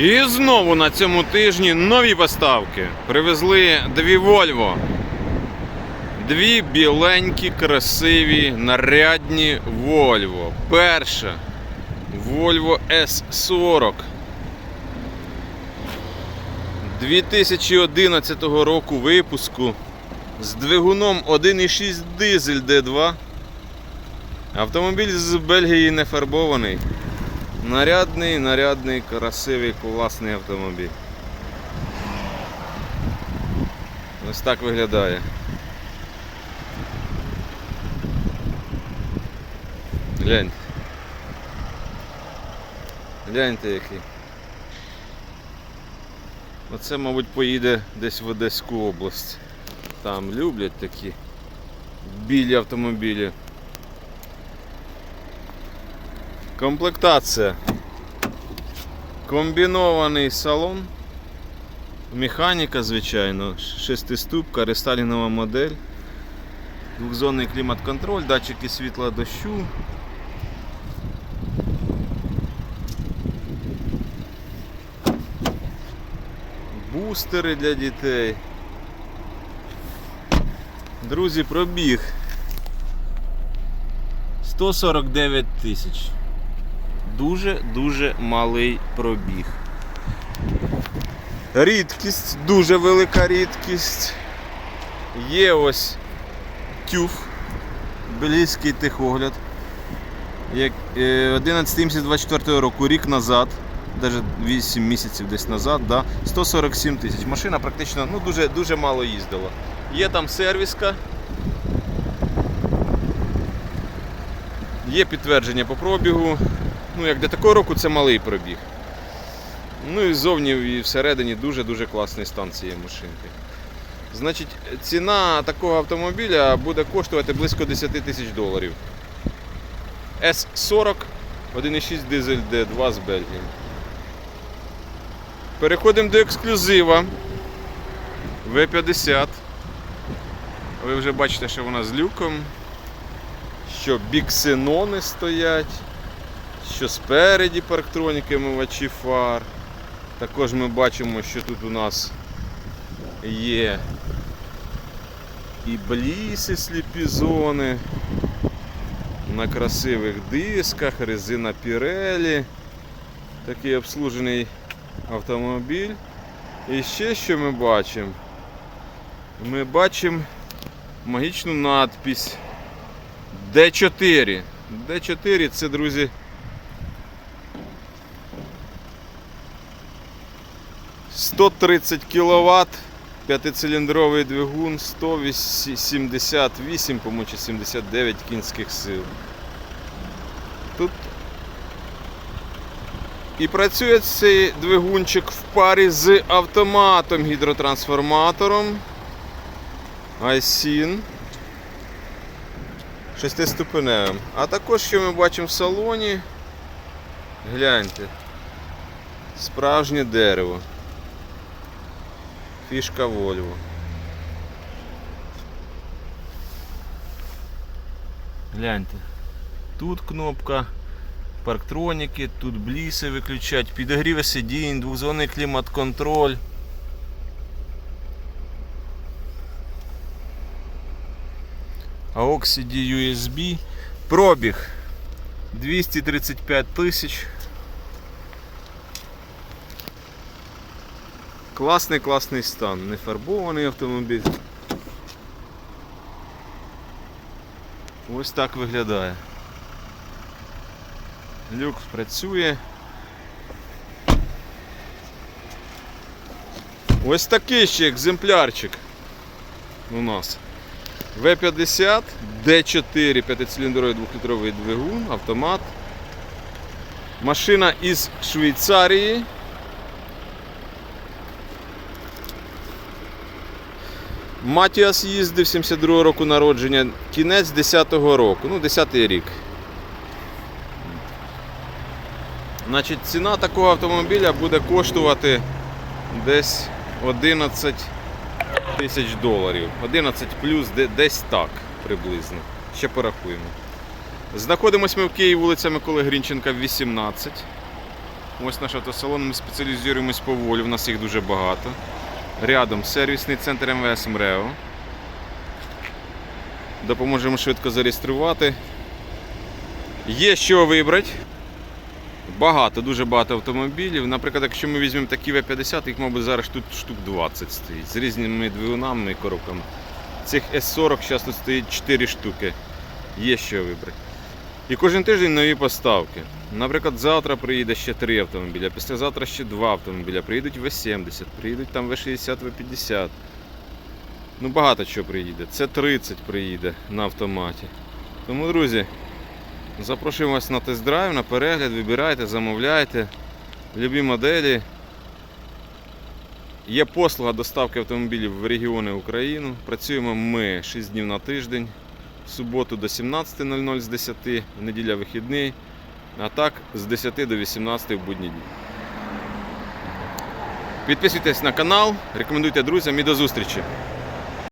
І знову на цьому тижні нові поставки. Привезли дві Volvo. Дві біленькі, красиві, нарядні Volvo. Перша Volvo S40 2011 року випуску з двигуном 1,6 дизель D2. Автомобіль з Бельгії не фарбований. Нарядний, нарядний, красивий, класний автомобіль. Ось так виглядає. Гляньте. Гляньте який. Оце, мабуть, поїде десь в Одеську область. Там люблять такі білі автомобілі. Комплектація. Комбінований салон. Механіка, звичайно, шестиступка, рестайлінгова модель. Двохзонний клімат-контроль, датчики світла дощу. Бустери для дітей. Друзі, пробіг. 149 тисяч. Дуже-дуже малий пробіг. Рідкість, дуже велика рідкість. Є ось тюф, бельгійський техогляд. Як, е, 11 місяць 24 року, рік назад, навіть 8 місяців десь назад, да, 147 тисяч. Машина практично ну, дуже, дуже мало їздила. Є там сервіска. Є підтвердження по пробігу. Ну, як для такого року це малий пробіг. Ну і ззовні і всередині дуже-дуже класний стан цієї машинки. Значить, ціна такого автомобіля буде коштувати близько 10 тисяч доларів. S40 1,6 дизель D2 з Бельгії. Переходимо до ексклюзива. V50. Ви вже бачите, що вона з люком, що біксенони стоять, що спереді парктроніки мивачі фар. Також ми бачимо, що тут у нас є і бліси сліпі зони на красивих дисках, резина Pirelli. Такий обслужений автомобіль. І ще що ми бачимо? Ми бачимо магічну надпись D4. D4 це, друзі, 130 кВт, п'ятициліндровий двигун, 178, по-моєму, чи 79 кінських сил. Тут і працює цей двигунчик в парі з автоматом гідротрансформатором iSyn шестиступеневим. А також, що ми бачимо в салоні, гляньте, справжнє дерево. Фішка Volvo. Гляньте. Тут кнопка парктроніки, тут бліси виключать, підогріви сидінь, двохзонний клімат-контроль. AUX CD USB. Пробіг 235 тисяч. Класний класний стан, не фарбований автомобіль. Ось так виглядає. Люк працює. Ось такий ще екземплярчик у нас. В50, D4, 5-циліндровий 2-літровий двигун, автомат. Машина із Швейцарії. Матіас їздив 72 року народження, кінець 10-го року, ну 10-й рік. Значить, ціна такого автомобіля буде коштувати десь 11 тисяч доларів. 11 плюс десь так приблизно. Ще порахуємо. Знаходимось ми в Києві, вулиця Миколи Грінченка, 18. Ось наш автосалон, ми спеціалізуємось по волі, в нас їх дуже багато. Рядом сервісний центр МВС МРЕО. Допоможемо швидко зареєструвати. Є що вибрати. Багато, дуже багато автомобілів. Наприклад, якщо ми візьмемо такі В-50, їх, мабуть, зараз тут штук 20 стоїть з різними двигунами і коробками. Цих С40 зараз тут стоїть 4 штуки. Є що вибрати. І кожен тиждень нові поставки. Наприклад, завтра приїде ще 3 автомобіля, післязавтра ще 2 автомобіля. Приїдуть В70, приїдуть там В60, В50. Ну багато чого приїде. Це 30 приїде на автоматі. Тому, друзі, запрошуємо вас на тест-драйв, на перегляд, вибирайте, замовляйте. Любі моделі. Є послуга доставки автомобілів в регіони України. Працюємо ми 6 днів на тиждень. В суботу до 17.00 з 10, в неділя вихідний, а так з 10 до 18 в будні дні. Підписуйтесь на канал, рекомендуйте друзям і до зустрічі!